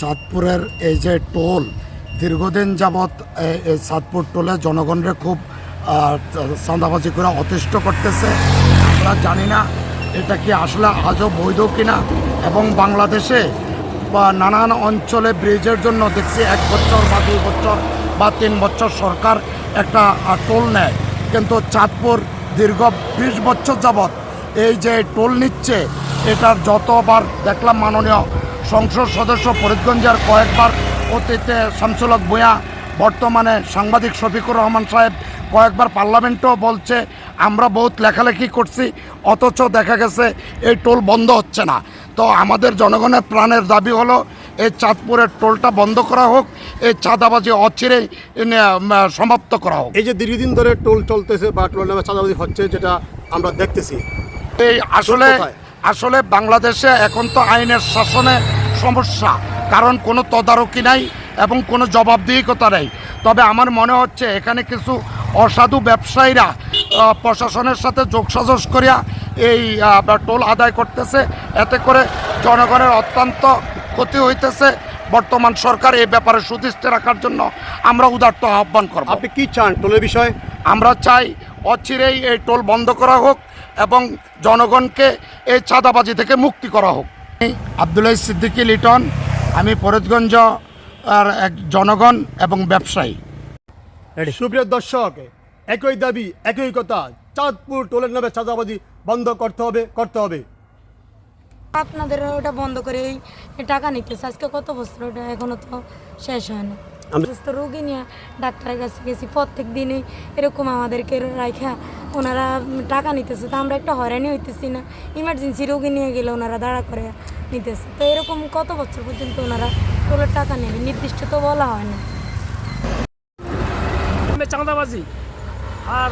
চাঁদপুরের এই যে টোল, দীর্ঘদিন যাবৎ এই চাঁদপুর টোলে জনগণরে খুব চাঁদাবাজি করে অতিষ্ঠ করতেছে। আমরা জানি না এটা কি আসলে আজও বৈধ কিনা এবং বাংলাদেশে বা নানান অঞ্চলে ব্রিজের জন্য দেখছি এক বছর বা দুই বছর বা তিন বছর সরকার একটা টোল নেয়। কিন্তু চাঁদপুর দীর্ঘ বিশ বছর যাবৎ এই যে টোল নিচ্ছে, এটার যতবার দেখলাম মাননীয় সংসদ সদস্য ফরিদগঞ্জের কয়েকবার অতীতে শামসুলক ভূঁয়া বর্তমানে সাংবাদিক শফিকুর রহমান সাহেব কয়েকবার পার্লামেন্টও বলছে আমরা বহুত লেখালেখি করছি অথচ দেখা গেছে এই টোল বন্ধ হচ্ছে না। তো আমাদের জনগণের প্রাণের দাবি হলো এই চাঁদপুরের টোলটা বন্ধ করা হোক এই চাঁদাবাজি অচিরেই উম, সমাপ্ত করা হোক। এই যে দীর্ঘদিন ধরে টোল চলতেছে বা টোল নামে চাঁদাবাজি হচ্ছে যেটা আমরা দেখতেছি এই আসলে আসলে বাংলাদেশে এখন তো আইনের শাসনে সমস্যা কারণ কোনো তদারকি নাই এবং কোনো জবাবদিহিকতা নেই। তবে আমার মনে হচ্ছে এখানে কিছু অসাধু ব্যবসায়ীরা প্রশাসনের সাথে যোগসাজস করিয়া এই টোল আদায় করতেছে। এতে করে জনগণের অত্যন্ত ক্ষতি হইতেছে। বর্তমান সরকার এই ব্যাপারে সুদৃষ্টি রাখার জন্য আমরা উদার্ত আহ্বান করব। আপনি কি চান টোলের বিষয়ে? আমরা চাই অচিরেই এই টোল বন্ধ করা হোক এবং জনগণকে এই চাঁদাবাজি থেকে মুক্তি করা হোক। আবদুল্লাহ সিদ্দিকি লিটন আমি ফরিদগঞ্জ আর এক জনগণ এবং ব্যবসায়ী। সুপ্রিয় দর্শক একই দাবি একই কথা। চাঁদপুর টোলের নামে চাঁদাবাজি বন্ধ করতে হবে করতে হবে। আপনাদের ওটা বন্ধ করে টাকা নিতেছে। আজকে কত বছর? ওটা এখনও তো শেষ হয় না। আমি- সুস্থ রোগী নিয়ে ডাক্তারের কাছে গেছি। প্রত্যেক দিনই এরকম আমাদেরকে রাখা ওনারা টাকা নিতেছে। তো আমরা একটা হয়রানি হইতেছি না। ইমার্জেন্সি রোগী নিয়ে গেলে ওনারা দাঁড়া করে নিতেছে। তো এরকম কত বছর পর্যন্ত ওনারা টোলের টাকা নেবে নির্দিষ্ট তো বলা হয় না। চাঁদাবাজি। আর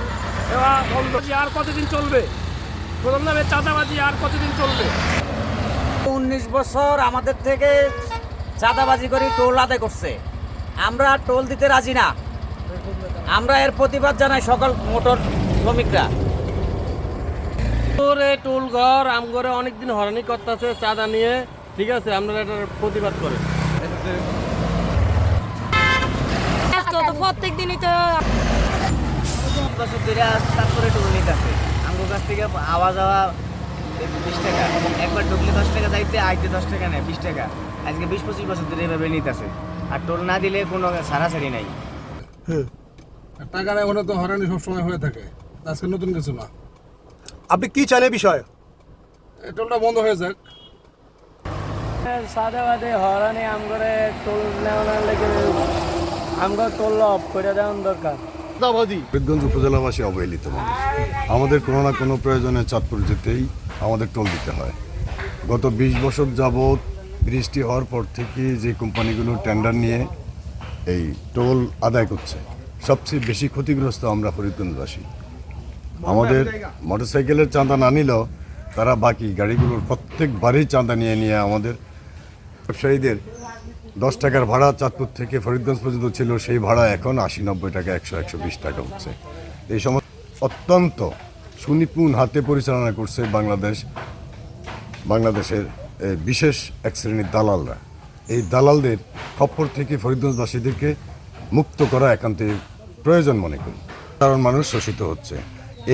আর কতদিন চলবে? প্রথম নামে চাঁদাবাজি আর কতদিন চলবে? উনিশ বছর আমাদের থেকে চাঁদাবাজি করে টোল আদায় করছে। আমরা টোল দিতে রাজি না। আমরা এর প্রতিবাদ জানাই সকল মোটর শ্রমিকরা। তোরে টোল ঘর আম করে অনেকদিন হরানি করতেছে চাঁদা নিয়ে। ঠিক আছে আমরা এটার প্রতিবাদ করে। প্রত্যেক দিনই তো। বছর ধরে তারপরে টোল নিতেছে আমার কাছ থেকে আওয়া যাওয়া বিশ টাকা। একবার ঢুকলে দশ টাকা যাইতে আইতে দশ টাকা নেয় বিশ টাকা। আজকে বিশ পঁচিশ বছর ধরে এভাবে নিতেছে আর টোল না দিলে কোনো সারাসারি নাই। টাকার এখন তো হরানি সবসময় হয়ে থাকে। আজকে নতুন কিছু না। আপনি কি চান এই বিষয়ে? টোলটা বন্ধ হয়ে যাক। চাঁদাবাজি হরানি আম করে টোল নেওয়া লেগে আমগর টোল অফ করে দেওয়ার দরকার। চাঁদাবাজি ফরিদগঞ্জ উপজেলাবাসী অবহেলিত মানুষ। আমাদের কোনো না কোনো প্রয়োজনে চাঁদপুর যেতেই আমাদের টোল দিতে হয়। গত বিশ বছর যাবৎ বৃষ্টি হওয়ার পর থেকে যে কোম্পানিগুলো টেন্ডার নিয়ে এই টোল আদায় করছে সবচেয়ে বেশি ক্ষতিগ্রস্ত আমরা ফরিদগঞ্জবাসী। আমাদের মোটরসাইকেলের চাঁদা না নিলেও তারা বাকি গাড়িগুলোর প্রত্যেকবারই চাঁদা নিয়ে নিয়ে আমাদের ব্যবসায়ীদের দশ টাকার ভাড়া চাঁদপুর থেকে ফরিদগঞ্জ পর্যন্ত ছিল সেই ভাড়া এখন আশি নব্বই টাকা একশো একশো বিশ টাকা হচ্ছে। এই সমস্ত অত্যন্ত সুনিপুণ হাতে পরিচালনা করছে বাংলাদেশ বাংলাদেশের বিশেষ এক শ্রেণির দালালরা। এই দালালদের খপ্পর থেকে ফরিদগঞ্জবাসীদেরকে মুক্ত করা একান্তে প্রয়োজন মনে করি। কারণ মানুষ শোষিত হচ্ছে।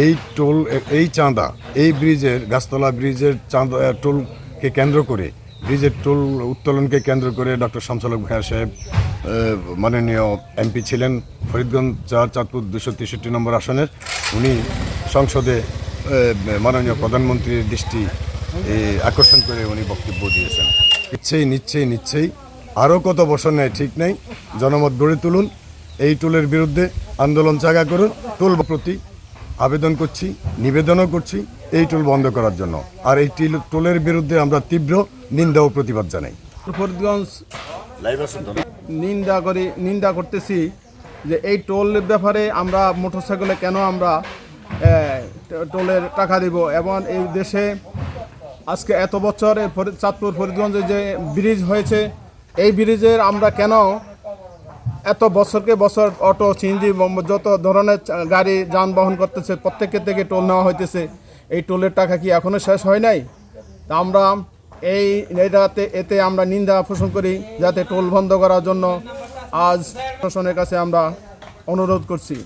এই টোল এই চাঁদা, এই ব্রিজের, গাছতলা ব্রিজের চাঁদা টোলকে কেন্দ্র করে, ব্রিজের টোল উত্তোলনকে কেন্দ্র করে ডক্টর শামসুলক ভাইয়া সাহেব মাননীয় এমপি ছিলেন ফরিদগঞ্জ চার চাঁদপুর দুশো তেষট্টি নম্বর আসনের। উনি সংসদে মাননীয় প্রধানমন্ত্রীর দৃষ্টি আকর্ষণ করে উনি বক্তব্য দিয়েছেন। নিচ্ছেই নিচ্ছেই নিচ্ছেই। আরও কত বছর নেয় ঠিক নেই। জনমত গড়ে তুলুন। এই টোলের বিরুদ্ধে আন্দোলন চাঙ্গা করুন। টোল প্রতি আবেদন করছি নিবেদনও করছি এই টোল বন্ধ করার জন্য। আর এই টিল- টোলের বিরুদ্ধে আমরা তীব্র নিন্দা ও প্রতিবাদ জানাই। ফরিদগঞ্জ নিন্দা করি নিন্দা করতেছি যে এই টোল ব্যাপারে আমরা মোটরসাইকেলে কেন আমরা টোলের টাকা দিব? এবং এই দেশে আজকে এত বছর চাঁদপুর ফরিদগঞ্জে যে ব্রিজ হয়েছে, এই ব্রিজের আমরা কেন এত বছরকে বছর অটো, সিএনজি যত ধরনের গাড়ি যানবাহন করতেছে, প্রত্যেকের থেকে টোল নেওয়া হইতেছে। এই টোলের টাকা কি এখনও শেষ হয় নাই? তা আমরা এই এটাতে, এতে আমরা নিন্দা পোষণ করি, যাতে টোল বন্ধ করার জন্য আজ প্রশাসনের কাছে আমরা অনুরোধ করছি।